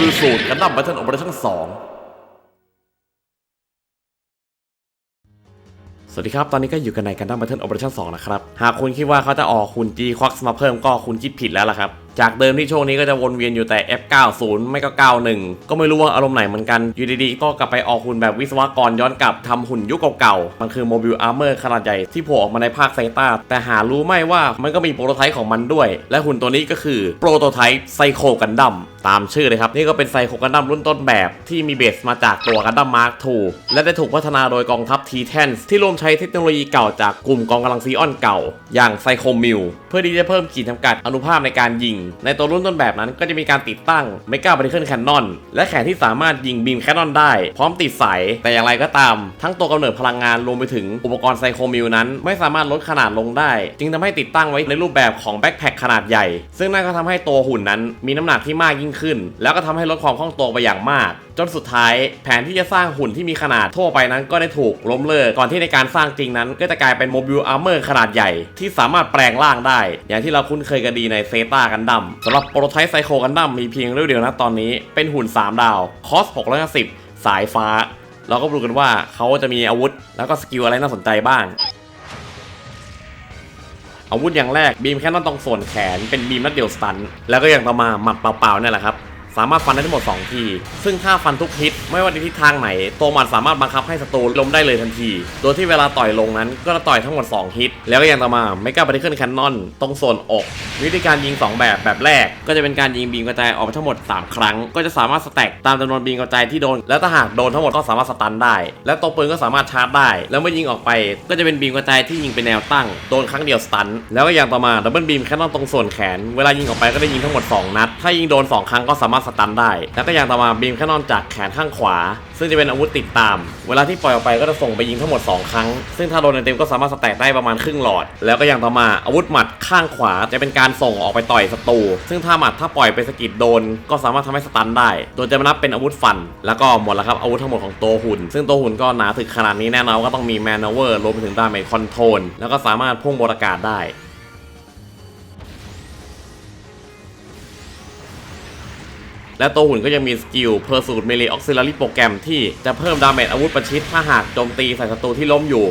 บิลสูตรกันดั้มแบทเทิลโอเปอเรชั่นสองสวัสดีครับ ตอนนี้ก็อยู่กันในกันดั้มแบทเทิลโอเปอเรชั่นสองนะครับ หากคุณคิดว่าเขาจะออกคุณจีควักมาเพิ่มก็คุณคิดผิดแล้วล่ะครับ จากเดิมที่ช่วงนี้ก็จะวนเวียนอยู่แต่ F90 ไม่ก็ 91 ก็ไม่รู้ว่าอารมณ์ไหนเหมือนกัน อยู่ดีๆ ก็กลับไปออกหุ่นแบบวิศวกรย้อนกลับทำหุ่นยุคเก่าๆ มันคือโมบิลอาร์เมอร์ขนาดใหญ่ที่โผล่ออกมาในภาคไซต้า แต่หารู้ไหม่ว่ามันก็มีโปรโตไทป์ของมันด้วย และหุ่นตัวนี้ก็คือโปรโตไทป์ไซโคกันดั้มตามชื่อเลยครับ นี่ก็เป็นไซโคกันดั้มรุ่นต้นแบบที่มีเบสมาจากตัวกันดั้มมาร์ค2และได้ถูกพัฒนาโดยกองทัพทีแทนที่ร่วมใช้เทคโนโลยีเก่าจากกลุ่มกองกำลังซีออนเก่า อย่างไซโคมิลเพื่อที่จะเพิ่มขีดจำกัดอนุภาพในการยิงในตัวรุ่นต้นแบบนั้นก็จะมีการติดตั้งเมกาบริเคิลแคนนอนและแขนที่สามารถยิงบีมแคนนอนได้ พร้อมติดสายแต่อย่างไรก็ตาม ทั้งตัวกำเนิดพลังงานรวมไปถึงอุปกรณ์ไซโคมิลนั้น ไม่สามารถลดขนาดลงได้ จึงทำให้ติดตั้งไว้ในรูปแบบของแบ็คแพคขนาดใหญ่ ซึ่งนั่นก็ทำให้ตัวหุ่นนั้น มีน้ำหนักที่มากยิ่งขึ้น แล้วก็ทำให้ลดความคล่องตัวไปอย่างมาก จนสุดท้าย แผนที่จะสร้างหุ่นที่มีขนาดทั่วไปนั้น ก็ได้ถูกล้มเลิกก่อนที่ในการสร้างจริงนั้น ก็จะกลายเป็นโมบิลอาร์เมอร์ขนาดใหญ่ ที่สามารถแปลงร่างได้ อย่างที่เราคุ้นเคยกันดีในเซตากันดัมสำหรับโปรโตไทป์ไซโคกันดั้มมีเพียงเรื่องเดียวนะตอนนี้เป็นหุ่น 3 ดาว คอส 650 สายฟ้า เราก็รู้กันว่าเขาจะมีอาวุธ แล้วก็สกิลอะไรน่าสนใจบ้าง อาวุธอย่างแรกบีมแค่นอนตรงส่วนแขนเป็นบีมนัดเดียวสตัน แล้วก็อย่างต่อมาหมัดเปล่าๆเนี่ยแหละครับ สามารถฟันได้ทั้งหมด 2 ที ซึ่งถ้าฟันทุกฮิตไม่ว่าในทิศทางไหน ตัวมัดสามารถบังคับให้ศัตรูล้มได้เลยทันที โดยที่เวลาต่อยลงนั้นก็จะต่อยทั้งหมด 2 ฮิต แล้วก็อย่างต่อมาไม่กล้าไปที่ขึ้นแคนนอนตรงส่วนอก วิธีการยิง 2 แบบแบบแรก ก็จะเป็นการยิงบีมกระจายออกไปทั้งหมด 3 ครั้ง ก็จะสามารถสแต็กตามจำนวนบีมกระจายที่โดน และถ้าหากโดนทั้งหมดก็สามารถสตันได้ และตัวปืนก็สามารถชาร์จได้ แล้วเมื่อยิงออกไป ก็จะเป็นบีมกระจายที่ยิงเป็นแนวตั้งโดนครั้งเดียวสตัน แล้วก็อย่างต่อมาดับเบิลบีมแค่นอนตรงส่วนแขน เวลายิงออกไปก็ได้ยิงทั้งหมด 2 นัด ถ้ายิงโดน 2 ครั้งก็สามารถสตันได้ แล้วก็ย่างต่อมาบีมแค่นอนจากแขนข้างขวา ซึ่งจะเป็นอาวุธติดตาม เวลาที่ปล่อยออกไปก็จะส่งไปยิงทั้งหมด 2 ครั้ง ซึ่งถ้าโดนเต็มก็สามารถสแต็กได้ประมาณครึ่งหลอด แล้วก็ย่างต่อมาอาวุธหมัดข้างขวาจะเป็นการส่งออกไปต่อยศัตรู ซึ่งถ้าหมัดถ้าปล่อยไปสกิดโดน ก็สามารถทำให้สตันได้ โดยจะมานับเป็นอาวุธฟัน แล้วก็หมดแล้วครับอาวุธทั้งหมดของตัวหุ่น ซึ่งตัวหุ่นก็หนาถึกขนาดนี้แน่นอนก็ต้องมีแมนเวอร์รวมไปถึงดาเมจคอนโทรลแล้วก็สามารถพุ่งบนอากาศได้ และตัวหุ่นก็ยังมีสกิล Pursuit Melee Auxiliary โปรแกรมที่จะเพิ่มดาเมจอาวุธประชิดถ้าหากโจมตีใส่ศัตรูที่ล้มอยู่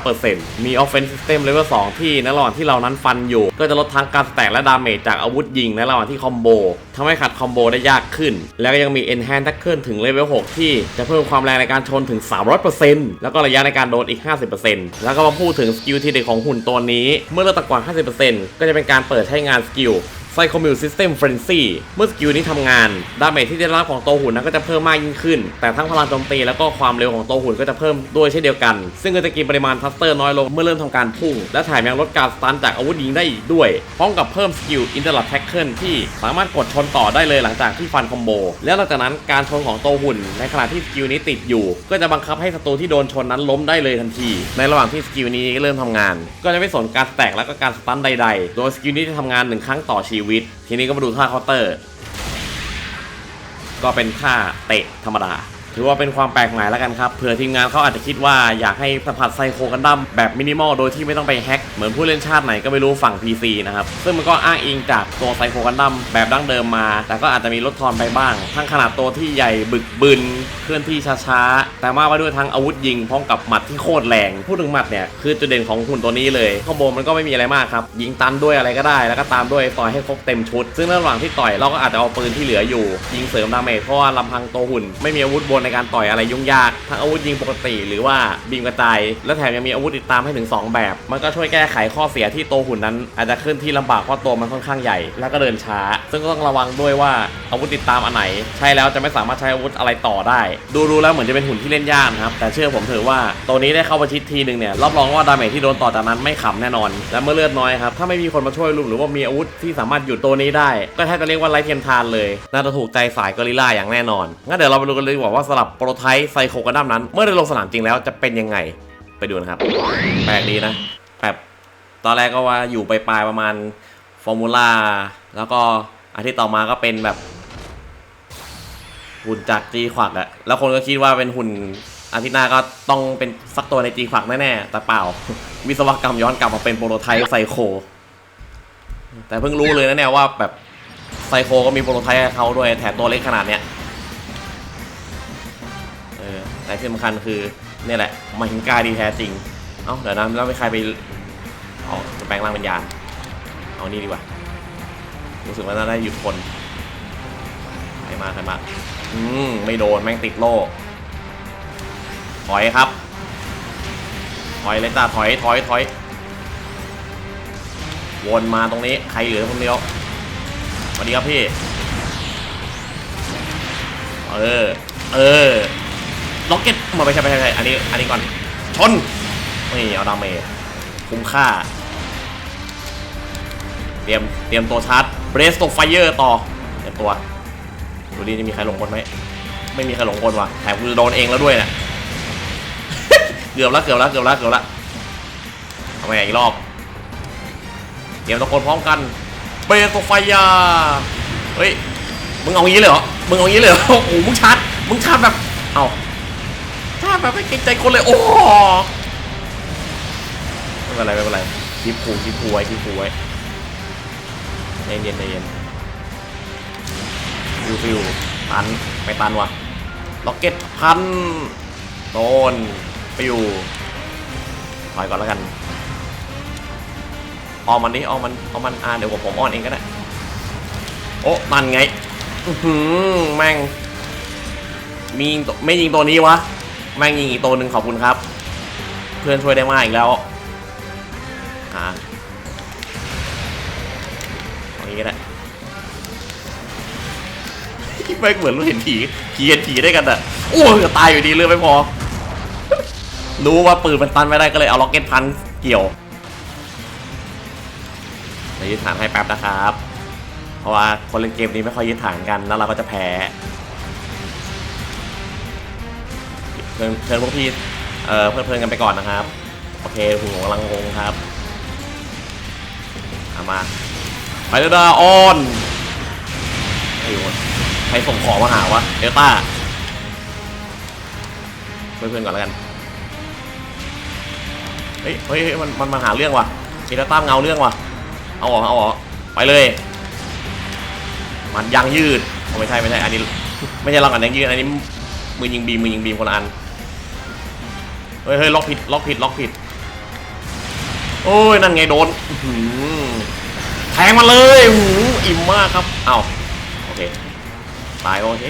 15%มี Offense System Level 2ที่ในระหว่างที่เรานั้นฟันอยู่ ก็จะลดทั้งการแตกและดาเมจจากอาวุธยิงในระหว่างที่คอมโบทำให้ขัดคอมโบได้ยากขึ้น แล้วก็ยังมี Enhance Tackle ถึง Level 6ที่จะเพิ่มความแรงในการชนถึง 300%แล้วก็ระยะในการโดนอีก 50%แล้วก็มาพูดถึงสกิลที่เด็ดของหุ่นตัวนี้ เมื่อเลือกต่ำกว่า 50%ก็จะเป็นการเปิดใช้งานสกิล ไซโคมิลซิสเต็มเฟรนซี่เมื่อสกิลนี้ทำงาน ดาเมจที่ได้รับของโตหุ่นนั้นก็จะเพิ่มมากยิ่งขึ้น แต่ทั้งพลังโจมตีแล้วก็ความเร็วของโตหุ่นก็จะเพิ่มด้วยเช่นเดียวกัน ซึ่งก็จะกินปริมาณทัสเตอร์น้อยลงเมื่อเริ่มทำการพุ่ง และแถมยังลดการสตันจากอาวุธยิงได้อีกด้วย พร้อมกับเพิ่มสกิลอินเตอร์ลับแท็กเกิลที่สามารถกดชนต่อได้เลยหลังจากที่ฟันคอมโบ แล้วหลังจากนั้นการชนของโตหุ่น ในขณะที่สกิลนี้ติดอยู่ ก็จะบังคับให้ศัตรูที่โดนชนนั้นล้มได้เลยทันที ในระหว่างที่สกิลนี้เริ่มทำงาน ก็จะไม่สนการแตกและก็การสตันใดๆ โดยสกิลนี้จะทำงานหนึ่งครั้งต่อชีวิต ทีนี้ก็มาดูท่าเคาน์เตอร์ ก็เป็นท่าเตะธรรมดา ถือว่าเป็นความแปลกใหม่แล้วกันครับเผื่อทีมงานเขาอาจจะคิดว่าอยากให้สัมผัสไซโคกันดั้มแบบมินิมอลโดยที่ไม่ต้องไปแฮ็กเหมือนผู้เล่นชาติไหนก็ไม่รู้ฝั่ง PC นะครับ ซึ่งมันก็อ้างอิงจากตัวไซโคกันดั้มแบบดั้งเดิมมา แต่ก็อาจจะมีลดทอนไปบ้าง ทั้งขนาดตัวที่ใหญ่บึกบึน ลื่อนที่ช้าๆ แต่มาไว้ด้วยทั้งอาวุธยิงพร้อมกับหมัดที่โคตรแรง พูดถึงหมัดเนี่ยคือจุดเด่นของหุ่นตัวนี้เลยคอมโบมันก็ไม่มีอะไรมากครับ ยิงตันด้วยอะไรก็ได้ แล้วก็ตามด้วยต่อยให้ครบเต็มชุด ซึ่งระหว่างที่ต่อยเราก็อาจจะเอาปืนที่เหลืออยู่ ยิงเสริมดาเมจเพราะว่าลำพังตัวหุ่น ไม่มีอาวุธบนในการต่อยอะไรยุ่งยาก ทั้งอาวุธยิงปกติ หรือว่าบีมกระจาย และแถมยังมีอาวุธติดตามให้ถึง 2 แบบ มันก็ช่วยแก้ไขข้อเสียที่ตัวหุ่นนั้น อาจจะเคลื่อนที่ลำบากเพราะตัวมันค่อนข้างใหญ่ แล้วก็เดินช้า ซึ่งก็ต้องระวังด้วยว่าอาวุธติดตามอันไหน ใช้แล้วจะไม่สามารถใช้อาวุธอะไรต่อได้ดูดูแล้วเหมือนจะเป็นหุ่นที่เล่นยากนะครับ แต่เชื่อผมเถอะว่าตัวนี้ได้เข้าประชิดทีหนึ่งเนี่ยรับรองว่าดาเมจที่โดนต่อจากนั้นไม่ขำแน่นอน และเมื่อเลือดน้อยครับ ถ้าไม่มีคนมาช่วยลุมหรือว่ามีอาวุธที่สามารถหยุดตัวนี้ได้ ก็แทบจะเรียกว่าไร้เทียมทานเลย น่าจะถูกใจสายกอริลล่าอย่างแน่นอน งั้นเดี๋ยวเราไปดูกันเลยว่าว่าสลับโปรไทป์ไซโคกันดั้มนั้น เมื่อได้ลงสนามจริงแล้วจะเป็นยังไง ไปดูนะครับ แปลกดีนะแบบตอนแรกก็ว่าอยู่ปลายๆประมาณฟอร์มูล่าแล้วก็อาทิตย์ต่อมาก็เป็นแบบ หุ่นจากจีขวักอะแล้วคนก็คิดว่าเป็นหุ่นอาทิตย์หน้าก็ต้องเป็นสักตัวในจีขวักแน่ๆแต่เปล่า วิศวกรรมย้อนกลับมาเป็นโปรโตไทป์ไซโค แต่เพิ่งรู้เลยนะเนี่ยว่าแบบไซโคก็มีโปรโตไทป์เขาด้วยแถมตัวเล็กขนาดเนี้ยเออแต่ที่สำคัญคือเนี่ยแหละมาหิงกาดีแท้จริง เอ้าเดี๋ยวนะแล้วไม่ใครไปเอาแปลงร่างเป็นยานเอานี่ดีกว่ารู้สึกว่าน่าได้หยุดคนใครมาใครมา อืมไม่โดนแม่งติดโล่ถอยครับ ถอยเลยจ้าถอยถอยถอยวนมาตรงนี้ใครเหลือคนเดียวสวัสดีครับพี่ เออ เออล็อกเก็ตมาไม่ใช่ไม่ใช่ไม่ใช่อันนี้ อันนี้ก่อน ชน นี่เอาดาเมจคุ้มค่า เตรียม เตรียมตัวชาร์จเบรสโตไฟเยอร์ต่อ เตรียมตัว ดูดิจะมีใครหลงกลไหมไม่มีใครหลงกลว่ะแถมกูโดนเองแล้วด้วยนี่ยเกือบล้วเกือบล้วเกือบล้วเกือบล้วเอาไปอีกรอบเตรียมตะโกนพร้อมกันเบรตไฟยาเฮ้ยมึงเอางี้เลยเหรอมึงเอางี้เลยเหรอโอ้โหมึงชาร์จมึงชาร์จแบบเอาชาร์จแบบไม่เกรงใจคนเลยโอ้ไม่เป็นไรไม่เป็นไรคลิปคูคลิปคูไว้คลิปคูไว้ใจเย็นใจเย็น ฟิวฟิวตันไปตันวะล็อกเก็ตพันโดนฟิวถอยก่อนแล้วกันออมมันดิออมมันออมมันอ่าเดี๋ยวผมอ้อนเองก็ได้โอ้มันไงหือแม่งมีไม่ยิงตัวนี้วะแม่งยิงอีกตัวหนึ่งขอบคุณครับ เพื่อนช่วยได้มากอีกแล้วหาเอางี้ก็ได้ แม่งเหมือนเราเห็นผีผีเห็นผีได้กันอะโอ้ยจะตายอยู่ดีเลือดไม่พอ รู้ว่าปืนมันตันไม่ได้ก็เลยเอาล็อกเก็ตพันเกี่ยวเดี๋ยวยึดฐานให้แป๊บนะครับ เพราะว่าคนเล่นเกมนี้ไม่ค่อยยึดฐานกันแล้วเราก็จะแพ้เชิญเชิญพวกพี่เอ่อเพลิดเพลินกันไปก่อนนะครับ โอเคผมกำลังงงครับเอามาไปเดอร์ออนไอ้วะ ใครส่งของมาหาวะเดลต้าเพื่อนก่อนแล้วกัน เฮ้ย เฮ้ย มัน มันมาหาเรื่องว่ะมีเดลต้าเงาเรื่องว่ะ เอาออก เอาออก ไปเลย มันยางยืดไม่ใช่ไม่ใช่ อันนี้ ไม่ใช่ล็อกอันยางยืด อันนี้มือยิงบีมมือยิงบีมคนละอัน เฮ้ยเฮ้ยล็อกผิด ล็อกผิด ล็อกผิด โอ้ย นั่นไงโดนแทงมาเลยหูอิ่มมากครับ เอ้าโอเค ตายโอเค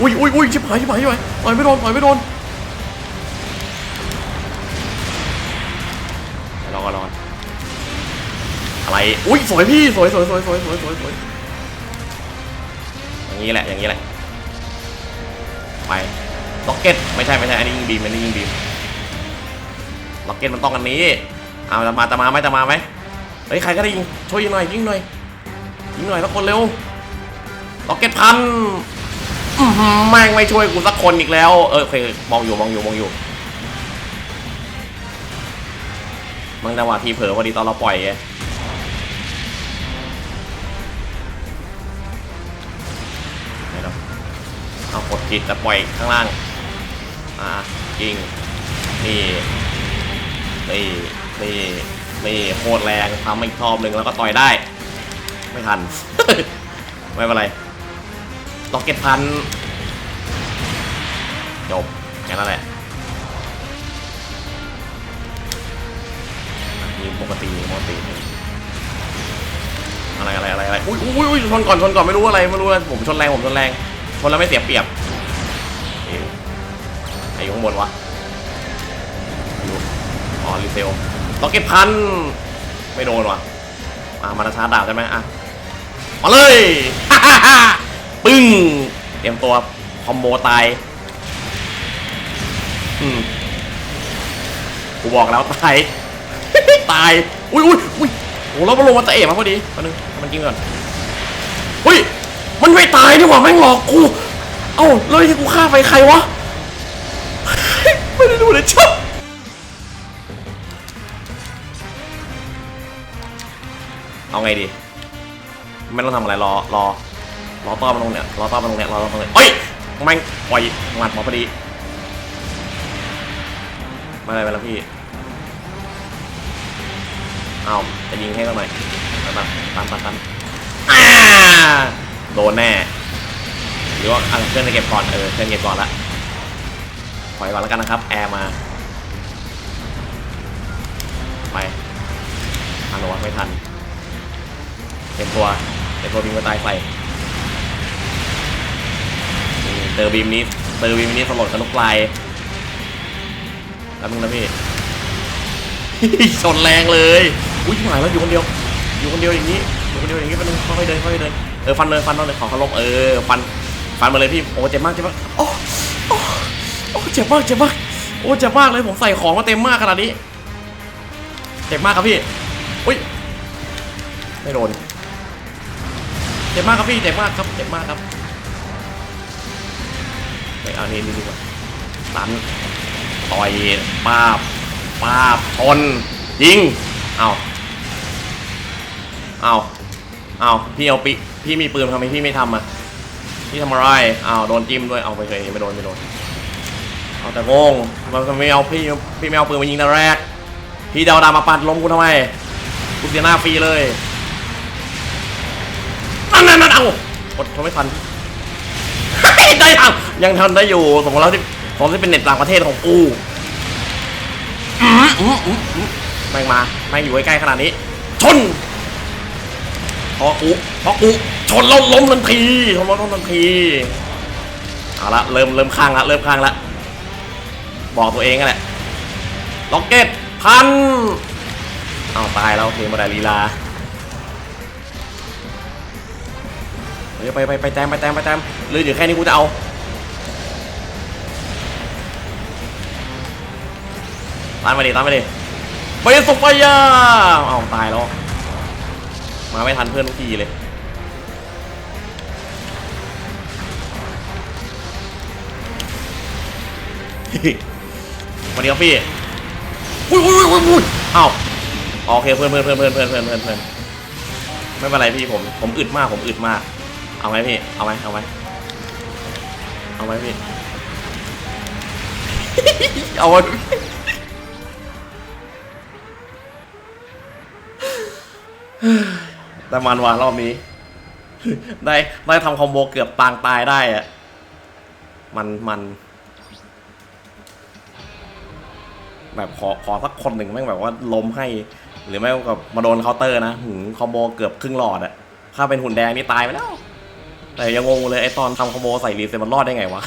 อุ้ยอุ้ยอุ้ยชิบหายชิบหายชิบหายต่อยไม่โดนต่อยไม่โดนรอก่อนรอก่อนอะไร อุ้ยสวยพี่สวยสวยสวยสวยสวยสวยสวยอย่างนี้แหละอย่างนี้แหละไปล็อกเก็ตไม่ใช่ไม่ใช่อันนี้ยิงบีมอันนี้ยิงบีมล็อกเก็ตมันต้องอันนี้เอาจะมาจะมาไหมจะมาไหม ฮ้ยใครก็ได้ยิงช่วยยิงหน่อยยิงหน่อยยิงหน่อยสักคนเร็วล็อกเก็ตพันแม่งไม่ช่วยกูสักคนอีกแล้ว เออโอเคมองอยู่มองอยู่มองอยู่มันจังหวะทีเผลอพอดีตอนเราปล่อยไงไม่ต้องเอากดจิตแต่ปล่อยข้างล่าง อ่ายิงนี่นี่นี่ นี่โคตรแรงทำอีกรอบหนึ่งแล้วก็ต่อยได้ ไม่ทัน ไม่เป็นไรล็อกเก็ตพันจบแค่นั้นแหละยิงปกติปกติอะไรอะไรอะไรอะไรอุ้ยอุ้ยอุ้ยชนก่อนชนก่อนไม่รู้อะไรไม่รู้อะไรผมชนแรงผมชนแรงชนแล้วไม่เสียเปรียบอ๊ะไอ้อยู่ข้างบนวะไม่รู้อ๋อรีเซล ล็อกเก็ตพัน ไม่โดนวะมามาชาร์ดาบใช่ไหมอะ มาเลย ปึ้ง เตรียมตัวคอมโบตาย อืมกูบอกแล้วตาย ตาย อุ้ยอุ้ยอุ้ยโอ้แล้วมันลงมาตะเอ๋มาพอดีมาหนึ่งมันกินก่อนอุ้ย มันไม่ตายดีกว่าแม่งหลอกกู เอ้าแล้วที่กูฆ่าไปใครวะ ไม่ได้ดูเลยชับ เอาไงดี ไม่ต้องทำอะไรรอรอรอต้อมันลงเนี่ยรอต้อมันลงเนี่ยรอต้อมันลงเนี่ยเอ้ยแม่งปล่อยหมัดหมอพอดีมาอะไรไปแล้วพี่เอาจะยิงให้เขาหน่อยตันตันตันตันโดนแน่หรือว่าเอะเพื่อนจะเก็บก่อนเออเพื่อนเก็บก่อนละปล่อยก่อนแล้วกันนะครับแอร์มาไปทันหรอวะไม่ทัน เต็มตัวเต็มตัวบินมาตายใส่เตอร์บีมนี้เตอร์บีมนี้สลดกับลูกปลายแล้วมึงนะพี่ชนแรงเลย อุ้ยหายแล้วอยู่คนเดียว อยู่คนเดียวอย่างนี้ อยู่คนเดียวอย่างนี้เป็นงค่อยเดินค่อยเดิน เออฟันเลยฟันเลยขอเขาลบเออฟันฟันมาเลยพี่ โอ้เจ็บมากเจ็บมากโอ้โอ้โอ้เจ็บมากเจ็บมาก โอ้เจ็บมากเลยผมใส่ของมาเต็มมากขนาดนี้ เจ็บมากครับพี่ อุ้ย ไม่โดน เจ็บมากครับพี่เจ็บมากครับเจ็บมากครับไปเอานี่นี่ดีกว่าตันต่อยป้าบป้าบชนยิงเอาเอาเอาพี่เอาปิพี่มีปืนทำไมพี่ไม่ทำอะพี่ทำอะไรเอาโดนจิ้มด้วยเอาไปเคยไม่โดนไม่โดนเอาแต่โงงมันไม่เอาพี่พี่ไม่เอาปืนมายิงแต่แรก พี่เดาดามาปัดล้มกูทำไมกูเสียหน้าฟรีเลย นั่นนั่นนั่นเอาอดทนไม่ทันได้ยังยังทันได้อยู่สมมติแล้วที่ผมที่เป็นเน็ตต่างประเทศของกูอื้ออื้ออื้ออื้อแม่งมาแม่งอยู่ใกล้ๆขนาดนี้ ชนพอกูพอกูชนแล้วล้มทันทีชนแล้วล้มทันทีเอาละเริ่มเริ่มข้างละเริ่มข้างละบอกตัวเองนั่นแหละล็อกเก็ตพันเอาตายแล้วเพลงมาได้ลีลา ไปไปไปแตมไปแตมไปแตมหรืออยู่แค่นี้กูจะเอาตามมาดิตามมาดิไปสุกไปยาเอาตายแล้วมาไม่ทันเพื่อนทุกทีเลยสวัสดีครับพี่อุ้ยอุ้ยอุ้ยอุ้ยเอ้าโอเคเพื่อนเพื่อนเพื่อนเพื่อนเพื่อนเพื่อนเพื่อนเพื่อนไม่เป็นไรพี่ผมผมอึดมากผมอึดมาก เอาไหมพี่ เอาไหมเอาไหมเอาไหมพี่ เอาไหมแต่มันว่ะรอบนี้ ได้ได้ทำคอมโบเกือบปางตายได้อะมันมัน แบบขอขอสักคนหนึ่งแม่งแบบว่าล้มให้ หรือไม่ก็แบมาโดนเคาน์เตอร์นะหืมคอมโบเกือบครึ่งหลอดอะถ้าเป็นหุ่นแดงนี่ตายไปแล้ว แต่ยังงงเลยไอตอนทำคอมโบใส่รีเซมันรอดได้ไงวะ